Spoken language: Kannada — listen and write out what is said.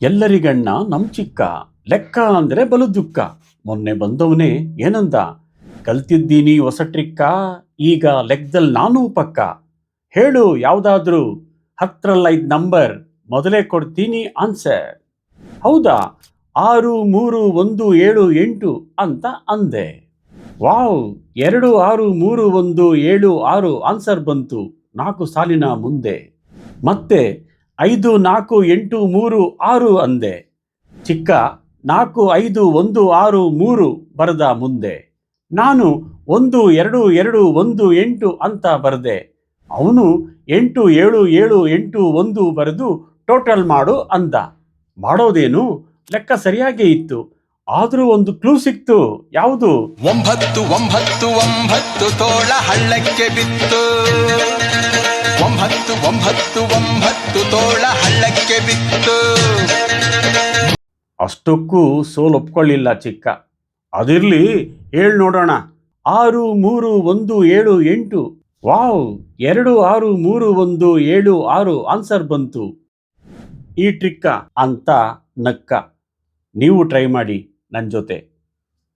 ಎಲ್ಲರಿಗಣ್ಣ ನಮ್ ಚಿಕ್ಕ ಲೆಕ್ಕ ಅಂದ್ರೆ ಬಲು ದುಃಖ ಮೊನ್ನೆ ಬಂದವನೇ ಏನಂದ? ಕಲ್ತಿದ್ದೀನಿ ಹೊಸ ಟ್ರಿಕ್ಕ ಈಗ ಲೆಕ್ಕದಲ್ಲಿ ನಾನೂ ಪಕ್ಕ. ಹೇಳು ಯಾವ್ದಾದ್ರೂ ಹತ್ರಲ್ಲೈದ್ ನಂಬರ್, ಮೊದಲೇ ಕೊಡ್ತೀನಿ ಆನ್ಸರ್. ಹೌದಾ? ಆರು, ಮೂರು, ಒಂದು, ಏಳು, ಎಂಟು ಅಂತ ಅಂದೆ. ವಾವ್! ಎರಡು, ಆರು, ಮೂರು, ಒಂದು, ಏಳು, ಆರು ಆನ್ಸರ್ ಬಂತು ನಾಲ್ಕು ಸಾಲಿನ ಮುಂದೆ. ಮತ್ತೆ ಐದು, ನಾಲ್ಕು, ಎಂಟು, ಮೂರು, ಆರು ಅಂದೆ. ಚಿಕ್ಕ, ನಾಲ್ಕು, ಐದು, ಒಂದು, ಆರು, ಮೂರು ಬರೆದ ಮುಂದೆ. ನಾನು ಒಂದು, ಎರಡು ಎರಡು, ಒಂದು, ಎಂಟು ಅಂತ ಬರೆದೆ. ಅವನು ಎಂಟು, ಏಳು ಏಳು, ಎಂಟು, ಒಂದು ಬರೆದು ಟೋಟಲ್ ಮಾಡು ಅಂದ. ಮಾಡೋದೇನು? ಲೆಕ್ಕ ಸರಿಯಾಗೇ ಇತ್ತು. ಆದರೂ ಒಂದು ಕ್ಲೂ ಸಿಕ್ತು. ಯಾವುದು? ಒಂಬತ್ತು ಒಂಬತ್ತು ಒಂಬತ್ತು ತೋಳ ಹಳ್ಳಕ್ಕೆ ಬಿತ್ತು. ಒಂಬತ್ತು ಒಂಬತ್ತು ತೋಳ ಹಳ್ಳಕ್ಕೆ ಬಿತ್ತು. ಅಷ್ಟಕ್ಕೂ ಸೋಲು ಒಪ್ಕೊಳ್ಳಿಲ್ಲ ಚಿಕ್ಕ. ಅದಿರ್ಲಿ ಹೇಳ್ ನೋಡೋಣ. ಆರು, ಮೂರು, ಒಂದು, ಏಳು, ಎಂಟು. ವಾವ್, ಎರಡು, ಆರು, ಮೂರು, ಒಂದು, ಏಳು, ಆರು ಆನ್ಸರ್ ಬಂತು. ಈ ಟ್ರಿಕ್ಕ ಅಂತ ನಕ್ಕ. ನೀವು ಟ್ರೈ ಮಾಡಿ ನನ್ನ ಜೊತೆ.